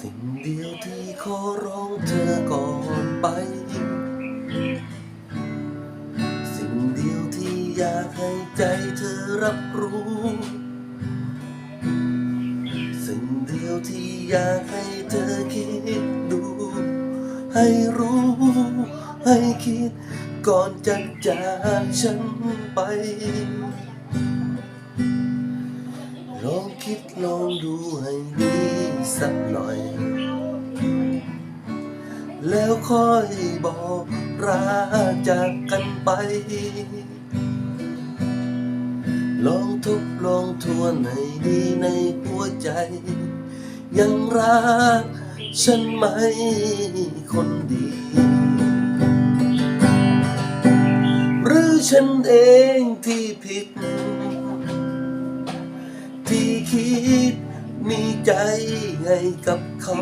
สิ่งเดียวที่ขอร้องเธอก่อนไป สิ่งเดียวที่อยากให้ใจเธอรับรู้ สิ่งเดียวที่อยากให้เธอคิดดู ให้รู้ ให้คิดก่อนจะจากฉันไป ลองคิดลองดูให้ดีสักหน่อย แล้วค่อยบอกราจากกันไป ลองทบลองทวนให้ดีในหัวใจ ยังรักฉันไหมคนดี หรือฉันเองที่ผิด คิด มีใจให้กับเขา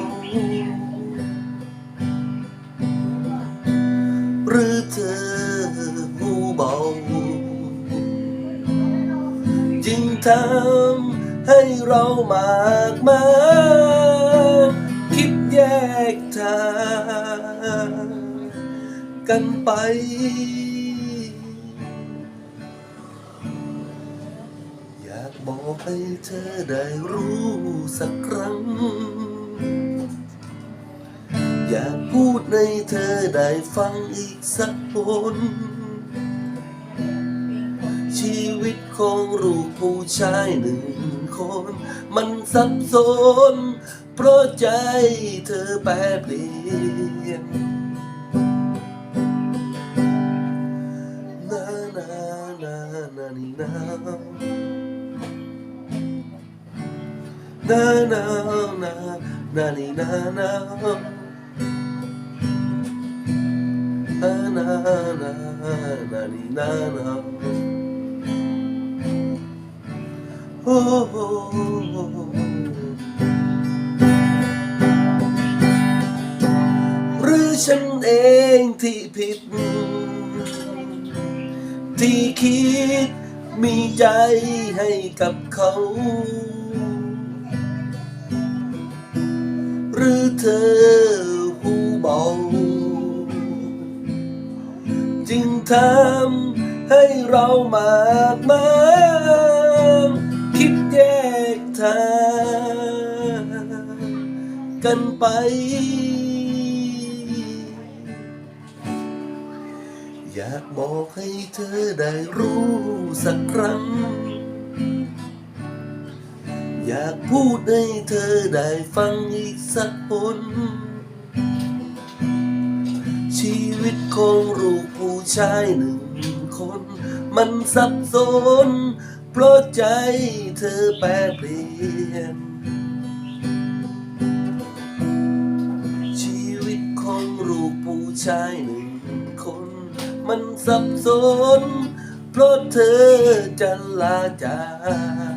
หรือเธอหูเบา จึงทำให้เรามากมายคิดแยกทาง กันไป บอกให้เธอได้รู้สักครั้ง อยากพูดให้เธอได้ฟังอีกสักคนชีวิตของลูกผู้ชายหนึ่งคน มันสับสน เพราะใจเธอแปรเปลี่ยนนานานานานีนา นานานานานี่นานานานานานานี่นานาโอ้โหหรือฉันเองที่ผิด ที่คิดมีใจให้กับเขา หรือเธอหูเบาจึงทำให้เรามากมายคิดแยกทางกันไป อยากบอกให้เธอได้รู้สักครั้ง อยากพูดให้เธอได้ฟังอีกสักคน ชีวิตของลูกผู้ชายหนึ่งคน มันสับสน เพราะใจเธอแปรเปลี่ยน ชีวิตของลูกผู้ชายหนึ่งคน มันสับสน เพราะเธอจะลาจาก